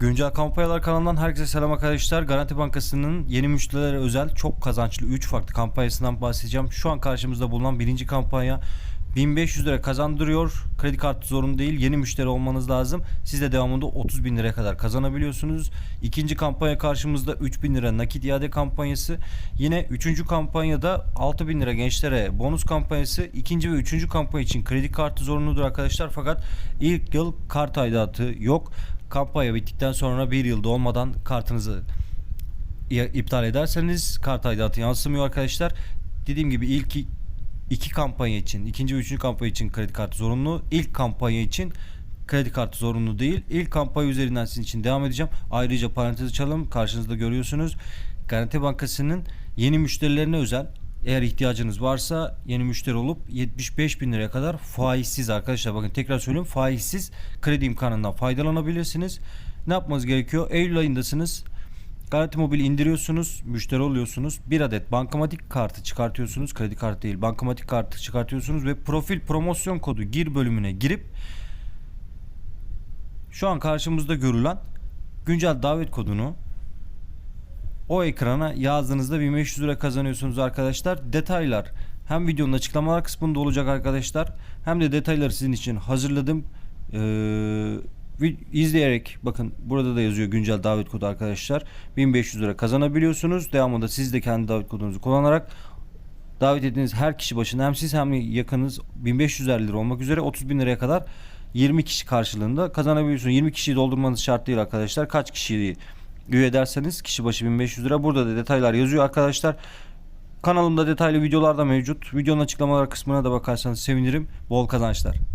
Güncel kampanyalar kanalından herkese selam arkadaşlar. Garanti Bankası'nın yeni müşterilere özel çok kazançlı 3 farklı kampanyasından bahsedeceğim. Şu an karşımızda bulunan birinci kampanya 1500 lira kazandırıyor. Kredi kartı zorunlu değil. Yeni müşteri olmanız lazım. Siz de devamında 30 bin liraya kadar kazanabiliyorsunuz. İkinci kampanya karşımızda 3000 lira nakit iade kampanyası. Yine üçüncü kampanyada 6000 lira gençlere bonus kampanyası. İkinci ve üçüncü kampanya için kredi kartı zorunludur arkadaşlar. Fakat ilk yıl kart aidatı yok. Kampanya bittikten sonra bir yılda olmadan kartınızı iptal ederseniz kart aidatı yansımıyor arkadaşlar. Dediğim gibi ilk iki kampanya için, ikinci ve üçüncü kampanya için kredi kartı zorunlu. İlk kampanya için kredi kartı zorunlu değil. İlk kampanya üzerinden sizin için devam edeceğim. Ayrıca parantez açalım. Karşınızda görüyorsunuz. Garanti Bankası'nın yeni müşterilerine özel eğer ihtiyacınız varsa yeni müşteri olup 75 bin liraya kadar faizsiz arkadaşlar bakın tekrar söylüyorum faizsiz kredi imkanından faydalanabilirsiniz. Ne yapmanız gerekiyor? Eylül ayındasınız. Garanti Mobil indiriyorsunuz, müşteri oluyorsunuz. Bir adet bankamatik kartı çıkartıyorsunuz. Kredi kartı değil, bankamatik kartı çıkartıyorsunuz ve profil promosyon kodu gir bölümüne girip şu an karşımızda görülen güncel davet kodunu o ekrana yazdığınızda 1500 lira kazanıyorsunuz arkadaşlar. Detaylar hem videonun açıklamalar kısmında olacak arkadaşlar hem de detayları sizin için hazırladım. Ee, izleyerek bakın burada da yazıyor güncel davet kodu arkadaşlar. 1500 lira kazanabiliyorsunuz. Devamında siz de kendi davet kodunuzu kullanarak davet ettiğiniz her kişi başına hem siz hem yakınız 1500 lira olmak üzere 30 bin liraya kadar 20 kişi karşılığında kazanabiliyorsunuz. 20 kişiyi doldurmanız şart değil arkadaşlar. Kaç kişiyi üye ederseniz kişi başı 1500 lira. Burada da detaylar yazıyor arkadaşlar. Kanalımda detaylı videolar da mevcut. Videonun açıklamalar kısmına da bakarsanız sevinirim. Bol kazançlar.